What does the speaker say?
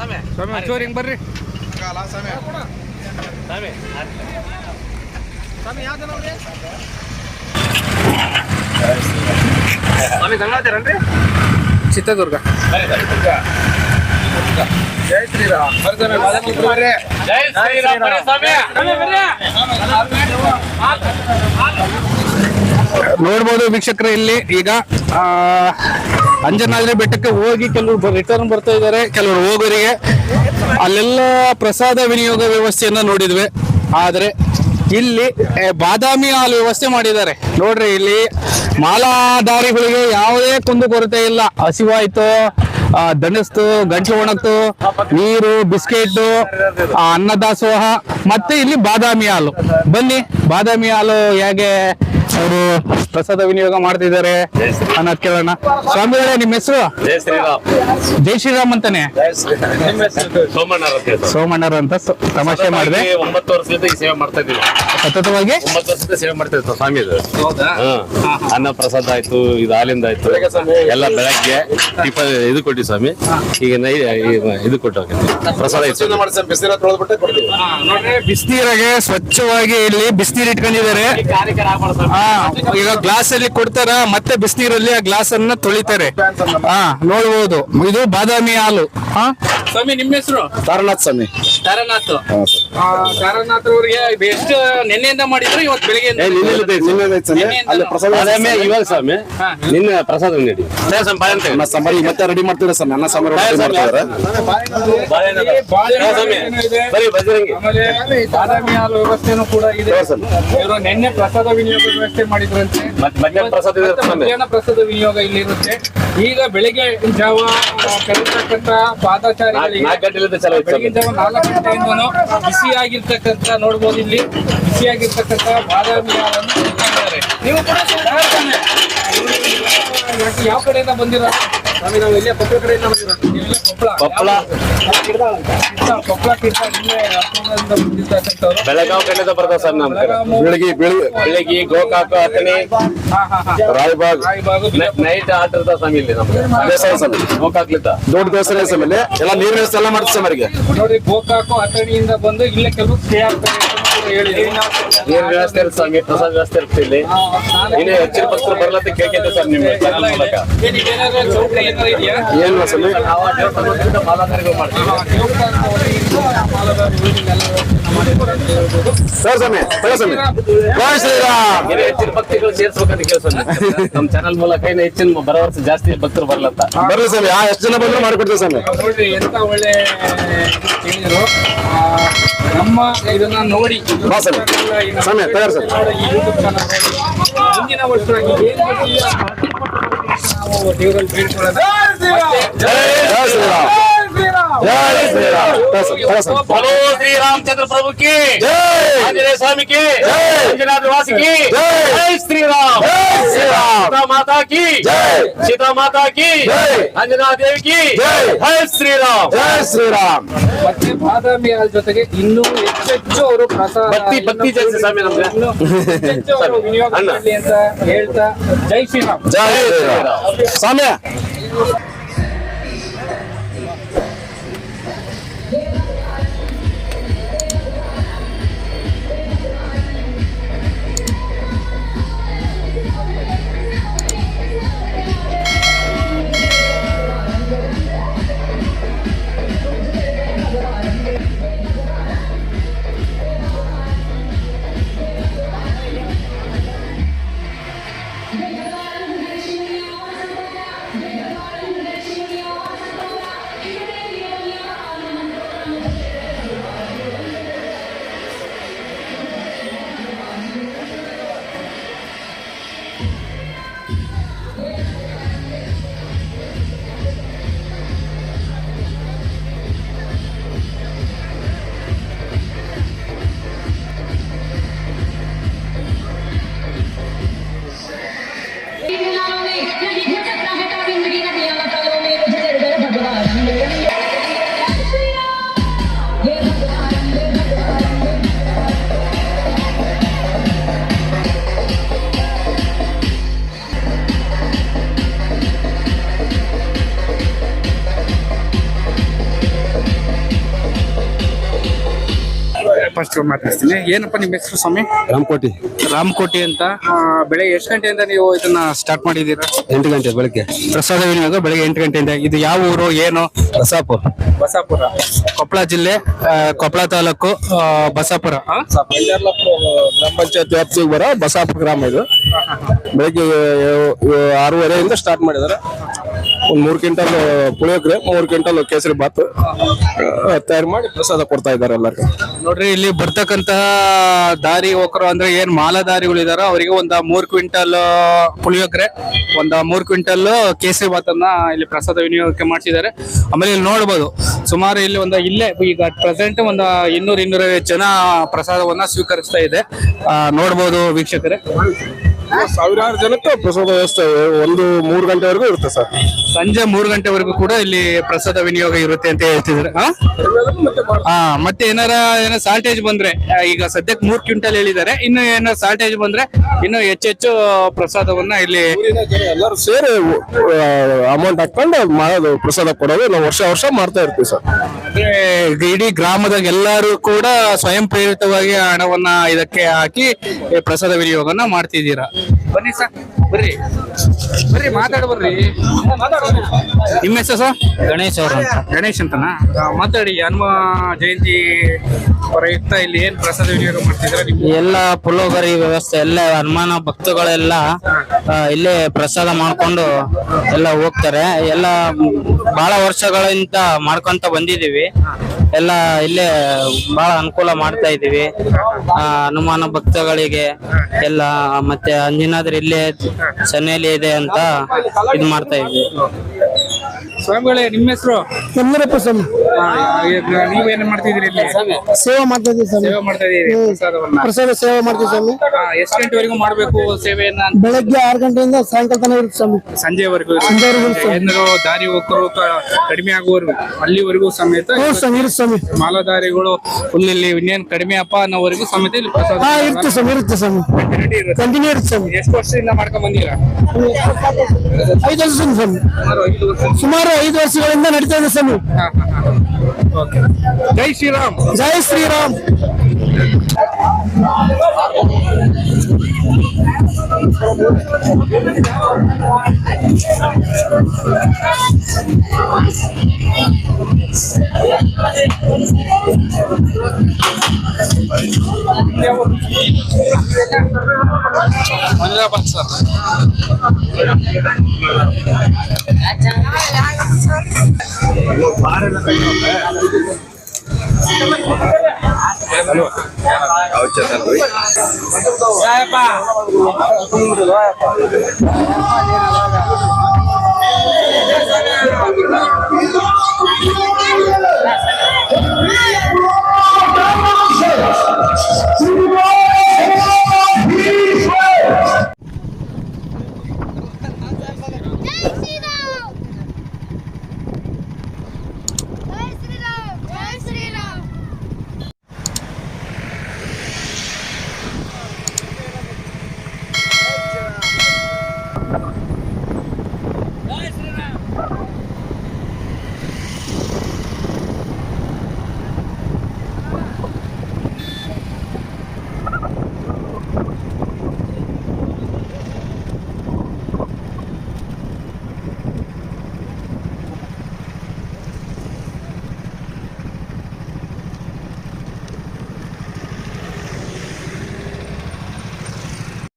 ಸ್ವಾಮಿ. ಒಂಚೂರು ಹಿಂಗೆ ಬರ್ರಿ. ಸ್ವಾಮಿ. ಗಂಗಾಧರನ್ರಿ? ಚಿತ್ರದುರ್ಗ. ಜೈ ಶ್ರೀರಾಮ್. ಜೈ ಶ್ರೀರಾಮ್ ಸ್ವಾಮಿ. ನೋಡ್ಬೋದು ವೀಕ್ಷಕರೇ ಇಲ್ಲಿ ಈಗ ಆ, ಅಂಜನಾದ್ರಿ ಬೆಟ್ಟಕ್ಕೆ ಹೋಗಿ ಕೆಲವರು ರಿಟರ್ನ್ ಬರ್ತಾ ಇದ್ದಾರೆ ಕೆಲವರು ಹೋಗೋರಿಗೆ. ಅಲ್ಲೆಲ್ಲ ಪ್ರಸಾದ ವಿನಿಯೋಗ ವ್ಯವಸ್ಥೆಯನ್ನ ನೋಡಿದ್ವಿ. ಆದ್ರೆ ಇಲ್ಲಿ ಬಾದಾಮಿ ಹಾಲು ವ್ಯವಸ್ಥೆ ಮಾಡಿದ್ದಾರೆ. ನೋಡ್ರಿ ಇಲ್ಲಿ ಮಾಲಾಧಾರಿಗಳಿಗೆ ಯಾವುದೇ ಕುಂದು ಕೊರತೆ ಇಲ್ಲ. ಹಸಿವಾಯ್ತು ದಣಿಸ್ತು ಗಂಟಲು ಒಣಗ್ತು, ನೀರು, ಬಿಸ್ಕೆಟ್ ಅನ್ನದಾಸೋಹ, ಮತ್ತೆ ಇಲ್ಲಿ ಬಾದಾಮಿ ಹಾಲು. ಬನ್ನಿ, ಬಾದಾಮಿ ಹಾಲು ಹೇಗೆ ಅವರು ಪ್ರಸಾದ ವಿನಿಯೋಗ ಮಾಡ್ತಿದ್ದಾರೆ. ಅನ್ನೋದ್ ಕೇಳೋಣ. ಸ್ವಾಮಿಗಳೇ ನಿಮ್ಮ ಹೆಸರು? ಜೈ ಶ್ರೀರಾಮ್. ಜೈ ಶ್ರೀರಾಮ್ ಅಂತಾನೆ? ಸೋಮಣ್ಣರ. ಸೋಮಣ್ಣರ್ ಅಂತ ಸ- ತಮಾಷೆ ಮಾಡಿದೆ. ಒಂಬತ್ತು ವರ್ಷದಿಂದ ಈ ಸೇವೆ ಮಾಡ್ತಾ ಇದ್ದೀವಿ. ಸತತವಾಗಿ ಒಂಬತ್ತು ವರ್ಷದಿಂದ ಸೇವೆ ಮಾಡ್ತಾ ಇರ್ತಾವ ಸ್ವಾಮಿ ಇದು ಅನ್ನ ಪ್ರಸಾದ ಆಯ್ತು ಇದು ಹಾಲಿಂದ ಆಯ್ತು. ಎಲ್ಲ ಬೆಳಗ್ಗೆ ಟಿಫನ್ ಇದು ಕೊಟ್ಟಿ ಸ್ವಾಮಿ. ಈಗ ನೈ ಇದು ಕೊಟ್ಟು ಪ್ರಸಾದ ಇತ್ತು. ಬಿಸಿನೀರಾಗೆ ಸ್ವಚ್ಛವಾಗಿ ಇಲ್ಲಿ ಬಿಸಿನೀರ್ ಇಟ್ಕೊಂಡಿದ್ದಾರೆ. ಹಾ ಈಗ ಗ್ಲಾಸ್ ಅಲ್ಲಿ ಕೊಡ್ತಾರ? ಮತ್ತೆ ಬಿಸಿನೀರಲ್ಲಿ ಆ ಗ್ಲಾಸ್ ಅನ್ನ ತೊಳಿತಾರೆ. ಹಾ ನೋಡ್ಬೋದು. ಇದು ಬಾದಾಮಿ ಹಾಲು. ಹಾ? ಸ್ವಾಮಿ ನಿಮ್ಮ ಹೆಸರು? ತಾರನಾಥ್ ಸ್ವಾಮಿ. ತಾರನಾಥ್. ತಾರನಾಥ್ ಅವ್ರಿಗೆ ಎಷ್ಟು ನಿನ್ನೆಯಿಂದ ಮಾಡಿದ್ರು ಇವತ್ತು ಬೆಳಿಗ್ಗೆ ಅಲ್ಲಿ ಪ್ರಸಾದ ಇವಾಗ ಸ್ವಾಮಿ. ನಿನ್ನ ಪ್ರಸಾದ ಮತ್ತೆ ರೆಡಿ ಮಾಡ್ತಿದ್ದಾರೆ ಸ್ವಾಮಿ? ಅನ್ನ ಸಾಂಬಾರು ready ಮಾಡ್ತಿದ್ದಾರೆ ಬರೀ ಬಜರಂಗಿ ಆಮೇಲೆ ಬಾದಾಮಿ ಹಾಲು ವ್ಯವಸ್ಥೆನೂ ಕೂಡ ಇದೆ. ಇವರು ನಿನ್ನೆ ಪ್ರಸಾದ ವಿನಿಯೋಗ ವ್ಯವಸ್ಥೆ ಮಾಡಿದ್ರಂತೆ. ಮತ್ ಮಧ್ಯಾಹ್ನ ಪ್ರಸಾದ ವಿನಿಯೋಗ ಇಲ್ಲಿ ಇರುತ್ತೆ ಈಗ ಬೆಳಿಗ್ಗೆ ಜಾವ ಚಾಲು ಆಯ್ತು ಬೆಳಗಿನ ಜಾವ ನಾಲ್ಕು ಗಂಟೆಯಿಂದನೂ ಬಿಸಿಯಾಗಿರ್ತಕ್ಕಂಥ ನೋಡ್ಬೋದು ಇಲ್ಲಿ ಬಿಸಿಯಾಗಿರ್ತಕ್ಕಂಥ ಬಾದಾಮಿ ನೀವು ಕೂಡ? ಯಾವ ಕಡೆಯಿಂದ ಬಂದಿರೋ ಕೊಪ್ಪಳ ಬೆಳಗಾವ್ ಕಡೆಯಿಂದ ಬರ್ತಾವ ಸರ್ ನಮ್ ಬೆಳಗ್ಗೆ ಬೆಳಿಗ್ಗೆ ಗೋಕಾಕ ಅಥಣಿ. ರಾಯಬಾಗ್. ನೈಟ್ ಆಟ ಇರ್ತಾವ ಸ್ವಾಮಿ ಇಲ್ಲಿ ನಮ್ಗೆ. ಗೋಕಾಕ್ಲಿದ್ದ ದೊಡ್ಡ ದೇವಸ್ಥಾನ ಸ್ವಾಮಿ ಎಲ್ಲ ನೀರಿನ ವ್ಯವಸ್ಥೆ ಎಲ್ಲ ಮಾಡ್ತೀವಿ ಸ್ವಾಮಿಗೆ ನೋಡಿ ಗೋಕಾಕು ಅಥಣಿಯಿಂದ ಬಂದು ಇಲ್ಲೇ ಕೆಲವು ಸ್ಟೇ ಆಗ್ತಾರೆ. ನೀರಿನ ವ್ಯವಸ್ಥೆ ಇಲ್ಲ ಸ್ವಾಮಿ ಪ್ರಸಾದ ವ್ಯವಸ್ಥೆ ಇರುತ್ತೆ ಇಲ್ಲಿ. ಇನ್ನೇ ಹೆಚ್ಚಿನ ಭಕ್ತರು ಬರ್ಲತ್ತೆ ಕೇಳ್ಕೊಂತೀವಿ ಸರ್ ನಿಮ್ಮ ಚಾನಲ್ ಮೂಲಕ ಏನ್ ಸ್ವಾಮಿ ಮಾಡ್ತೀವಿ. ಸರ್ ಭಕ್ತಿಗಳು ಸೇರ್ಸ್ಬೇಕಂತ ಕೇಳ್ಸ ನಮ್ಮ ಚಾನಲ್ ಮೂಲಕ ಇನ್ನು ಹೆಚ್ಚಿನ ಬರೋ ವರ್ಷ ಜಾಸ್ತಿ ಭಕ್ತರು ಬರ್ಲತ್ತ ಬರ್ಲಿ ಸ್ವಾಮಿ ಆ ಎಷ್ಟು ಜನ ಬಂದ್ರು ಮಾಡ್ಕೊಡ್ತೀವಿ ಸ್ವಾಮಿ ನೋಡ್ರಿ ಎಂತ ಒಳ್ಳೆ ಆ, ನಮ್ಮ ಇದನ್ನ ನೋಡಿ ಸ್ವಾಮಿ. ತಯಾರು ನೋಡಿ ಮುಂದಿನ ವರ್ಷ ಏನ್ ನಾವು ದೇವರಲ್ಲಿ ಬೇಡ್ಕೊಳ್ಳೋಣ జై శ్రీరామ్ హలో శ్రీరామచంద్ర ప్రభుకి ఆంజనేయ స్వామికి అంజనాథ్ వాసికి జై శ్రీరామ్ సీతామాతాకి సీతామాతాకి అంజనాదేవికి జై శ్రీరాಮ್ ಜೈ ಶ್ರೀರಾಮ್ ಮತ್ತೆ ಬಾದಾಮಿಯ ಜೊತೆಗೆ ಇನ್ನೂ ಹೆಚ್ಚೆಚ್ಚು ಅವರು ಪ್ರಸಾದ ಭಕ್ತಿ ಬತ್ತಿ ಜಾಸ್ತಿ ಸ್ವಾಮಿ ನಮ್ಗೆ ಹೆಚ್ಚು ಅವರು ವಿನಿಯೋಗ ಅಂತ ಹೇಳ್ತಾ ಜೈ ಶ್ರೀರಾಮ್ ಜೈ ಶ್ರೀರಾಮ್ ಸ್ವಾಮಿ ಫಸ್ಟ್ ಮಾತಾಡ್ತೀನಿ ಏನಪ್ಪ ನಿಮ್ಮ ಹೆಸರು ಸ್ವಾಮಿ? ರಾಮಕೋಟಿ. ರಾಮಕೋಟಿ ಅಂತ. ಆ, ಬೆಳಗ್ಗೆ ಎಷ್ಟು ಗಂಟೆಯಿಂದ ನೀವು ಇದನ್ನ ಸ್ಟಾರ್ಟ್ ಮಾಡಿದ್ದೀರಾ? ಎಂಟು ಗಂಟೆ ಬೆಳಗ್ಗೆ. ಪ್ರಸಾದ ವಿನಿಯೋಗ ಬೆಳಗ್ಗೆ ಎಂಟು ಗಂಟೆಯಿಂದ. ಇದು ಯಾವ ಊರು ಏನು? ಬಸಾಪುರ. ಬಸಾಪುರ. ಕೊಪ್ಪಳ ಜಿಲ್ಲೆ ಆ, ಕೊಪ್ಪಳ ತಾಲೂಕು ಆ, ಬಸಾಪುರ. ಆ? ಗ್ರಾಮ ಪಂಚಾಯತ್ ವ್ಯಾಪ್ತಿಗೆ ಬರೋ ಬಸಾಪುರ ಗ್ರಾಮ ಇದು. ಬೆಳಗ್ಗೆ ಏ- ಏ- ಆರೂವರೆಯಿಂದ ಸ್ಟಾರ್ಟ್ ಮಾಡಿದ್ದಾರೆ. ಒಂದ್ ಮೂರ್ ಕ್ವಿಂಟಲ್ ಪುಳಿಯೋಗ್ರೆ, ಮೂರ್ ಕ್ವಿಂಟಲ್ ಕೇಸರಿ ಬಾತ್ ತಯಾರು ಮಾಡಿ ಪ್ರಸಾದ ಕೊಡ್ತಾ ಇದ್ದಾರೆ ಎಲ್ಲರಿಗೂ. ನೋಡ್ರಿ, ಇಲ್ಲಿ ಬರ್ತಕ್ಕಂತಹ ದಾರಿ ಹೋಕರು ಅಂದ್ರೆ ಏನ್ ಮಾಲಾಧಾರಿಗಳಿದಾರೋ ಅವರಿಗೆ ಒಂದ ಮೂರ್ ಕ್ವಿಂಟಲ್ ಪುಳಿಯೋಗ್ರೆ, ಒಂದ ಮೂರ್ ಕ್ವಿಂಟಲ್ ಕೇಸರಿ ಬಾತನ್ನ ಇಲ್ಲಿ ಪ್ರಸಾದ ವಿನಿಯೋಗಕ್ಕೆ ಮಾಡ್ತಿದ್ದಾರೆ ಆಮೇಲೆ ಇಲ್ಲಿ ನೋಡ್ಬೋದು, ಸುಮಾರು ಇಲ್ಲಿ ಒಂದು ಇಲ್ಲೇ, ಈಗ ಪ್ರೆಸೆಂಟ್ ಒಂದು ಇನ್ನೂರ ಇನ್ನೂರೈವತ್ತು ಜನ ಪ್ರಸಾದವನ್ನ ಸ್ವೀಕರಿಸ್ತಾ ಇದೆ. ನೋಡ್ಬೋದು ವೀಕ್ಷಕರೇ. ಸಾವಿರಾರು ಜನಕ್ಕೆ ಪ್ರಸಾದ ವ್ಯವಸ್ಥೆ ಒಂದು ಮೂರು ಗಂಟೆವರೆಗೂ ಇರುತ್ತೆ ಸರ್. ಸಂಜೆ ಮೂರು ಗಂಟೆವರೆಗೂ ಕೂಡ ಇಲ್ಲಿ ಪ್ರಸಾದ ವಿನಿಯೋಗ ಇರುತ್ತೆ ಅಂತ ಹೇಳ್ತಿದ್ರೆ? ಆ? ಮತ್ತೆ ಏನಾರ ಏನ ಶಾರ್ಟೇಜ್ ಬಂದ್ರೆ ಈಗ ಸದ್ಯಕ್ಕೆ ಮೂರ್ ಕ್ವಿಂಟಲ್ ಹೇಳಿದ್ದಾರೆ. ಇನ್ನು ಏನೋ ಶಾರ್ಟೇಜ್ ಬಂದ್ರೆ ಇನ್ನು ಹೆಚ್ಚೆಚ್ಚು ಪ್ರಸಾದವನ್ನ ಇಲ್ಲಿ ಎಲ್ಲರೂ ಸೇರಿ ಅಮೌಂಟ್ ಹಾಕೊಂಡು ಮಾಡೋದು ಪ್ರಸಾದ ಕೊಡೋದು ನಾವು ವರ್ಷ ವರ್ಷ ಮಾಡ್ತಾ ಇರ್ತೀವಿ ಸರ್. ಅಂದ್ರೆ ಇಡೀ ಗ್ರಾಮದ ಎಲ್ಲರೂ ಕೂಡ ಸ್ವಯಂ ಪ್ರೇರಿತವಾಗಿ ಹಣವನ್ನ ಇದಕ್ಕೆ ಹಾಕಿ ಪ್ರಸಾದ ವಿನಿಯೋಗನ ಮಾಡ್ತಿದ್ದೀರಾ? ಬನ್ನಿ ಸರ್ ಬರ್ರಿ. ಬರ್ರಿ ಮಾತಾಡ ಬರ್ರಿ. ನಿಮ್ಮ ಹೆಸರು ಸರ್? ಗಣೇಶ್ ಅವರು ಅಂತ. ಗಣೇಶ್ ಅಂತನಾ? ಆ, ಮಾತಾಡಿ ಹನುಮ ಜಯಂತಿ ಪ್ರಯುಕ್ತ ಇಲ್ಲಿ ಏನ್ ಪ್ರಸಾದ ವಿನಿಯೋಗ ಮಾಡ್ತಿದ್ರ ಎಲ್ಲ ಪುಲೋಗರಿ ವ್ಯವಸ್ಥೆ ಎಲ್ಲ ಹನುಮಾನ ಭಕ್ತಗಳೆಲ್ಲ ಆ, ಇಲ್ಲೇ ಪ್ರಸಾದ ಮಾಡ್ಕೊಂಡು ಎಲ್ಲ ಹೋಗ್ತಾರೆ. ಎಲ್ಲ ಬಹಳ ವರ್ಷಗಳಿಂದ ಮಾಡ್ಕೊಂತ ಬಂದಿದೀವಿ ಎಲ್ಲ ಇಲ್ಲೇ ಬಹಳ ಅನುಕೂಲ ಮಾಡ್ತಾ ಇದೀವಿ ಆ, ಹನುಮಾನ ಭಕ್ತಗಳಿಗೆ ಎಲ್ಲ ಮತ್ತೆ ಅಂಜನಾದ್ರಿ ಇಲ್ಲೇ ಸನ್ನೆಯಲ್ಲಿ ಇದೆ ಅಂತ ಇದು ಮಾಡ್ತಾ ಇದ್ವಿ. ಸ್ವಾಮಿಗಳೇ ನಿಮ್ಮ ಹೆಸರು? ಚಂದ್ರಪ್ಪ ಸ್ವಾಮಿ. ನೀವೇನ್ ಮಾಡ್ತಿದ್ರಿ ಇಲ್ಲಿ? ಸೇವೆ ಮಾಡ್ತಾ ಇದ್ದೀವಿ ಸ್ವಾಮಿ. ಸೇವೆ ಮಾಡ್ತಾ ಪ್ರಸಾದವನ್ನ. ಪ್ರಸಾದ ಸೇವೆ ಮಾಡ್ತೀವಿ ಸ್ವಾಮಿ. ಎಷ್ಟು ಗಂಟೆವರೆಗೂ ಮಾಡ್ಬೇಕು ಸೇವೆಯನ್ನ? ಬೆಳಗ್ಗೆ ಆರು ಗಂಟೆಯಿಂದ ಸಾಯಂಕಾಲ ತನಕ ಇರುತ್ತೆ ಸ್ವಾಮಿ. ಸಂಜೆವರೆಗೂ ಸಂಜೆವರೆಗೂ ಇರುತ್ತೆ. ಏನಾದ್ರು ದಾರಿ ಹೋಗ್ತರು ಕಡಿಮೆ ಆಗುವವರೆಗೂ ಅಲ್ಲಿವರೆಗೂ ಸಮೇತ ಹ್ಞೂ ಸ್ವಾಮಿ ಇರುತ್ತೆ ಸ್ವಾಮಿ. ಮಾಲಾಧಾರಿಗಳು ಫುಲ್ ಇಲ್ಲಿ ಇನ್ನೇನ್ ಕಡಿಮೆ ಅಪ್ಪ ಅನ್ನೋವರೆಗೂ ಸಮೇತ ಇಲ್ಲಿ ಪ್ರಸಾದ ಹಾ ಇರುತ್ತೆ ಸ್ವಾಮಿ ಇರುತ್ತೆ ಸ್ವಾಮಿ. ಕಂಟಿನ್ಯೂ ಇರುತ್ತೆ. ಸ್ವಾಮಿ. ಎಷ್ಟು ವರ್ಷದಿಂದ ಮಾಡ್ಕೊಂಡ್ ಬಂದಿರಾ? ಐದು ವರ್ಷ ಸ್ವಾಮಿ. ಸುಮಾರು ಐದು ಸುಮಾರು ಐದು ವರ್ಷಗಳಿಂದ ನಡೀತಾ ಇದೆ ಸ್ವಾಮಿ. ಹಾ, ಹಾ, ಹಾ. Okay. ಜೈ ಶ್ರೀರಾಮ್ మంజులాబాద్ సార్ వచ్చేసాను Hallelujah.